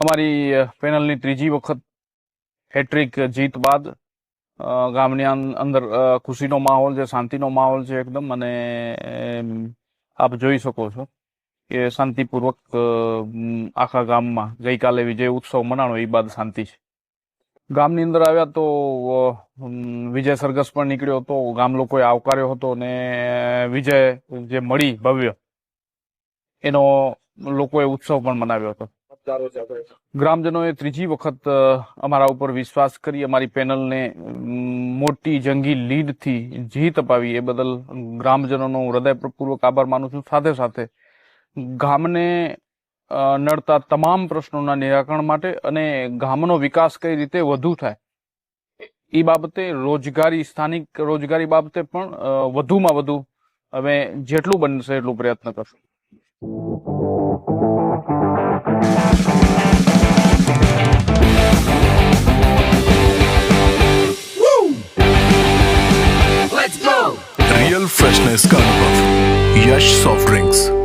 અમારી પેનલની ત્રીજી વખત હેટ્રિક જીત બાદ ગામની અંદર ખુશીનો માહોલ છે, શાંતિનો માહોલ છે એકદમ અને આપ જોઈ શકો છો કે શાંતિપૂર્વક આખા ગામમાં ગઈકાલે વિજય ઉત્સવ મનાણો, એ બાદ શાંતિ છે. ગામની અંદર આવ્યા તો વિજય સરઘસ પણ નીકળ્યો હતો. ગામ લોકોએ આવકાર્યો હતો અને વિજય જે મળી ભવ્ય, એનો લોકોએ ઉત્સવ પણ મનાવ્યો હતો. ગ્રામજનોએ ત્રીજી વખત અમારા ઉપર વિશ્વાસ કરી અમારી પેનલને મોટી જંગી લીડથી જીત અપાવી. એ બદલ ગ્રામજનોનો હૃદયપૂર્વક આભાર માનું છું. સાથે સાથે ગામને નડતા તમામ પ્રશ્નોના નિરાકરણ માટે અને ગામનો વિકાસ કઈ રીતે વધુ થાય એ બાબતે રોજગારી સ્થાનિક રોજગારી બાબતે પણ અ, વધુમાં વધુ અમે જેટલું બનશે એટલું પ્રયત્ન કરશું रियल फ्रेशनेस का अनुभव यश सॉफ्ट ड्रिंक्स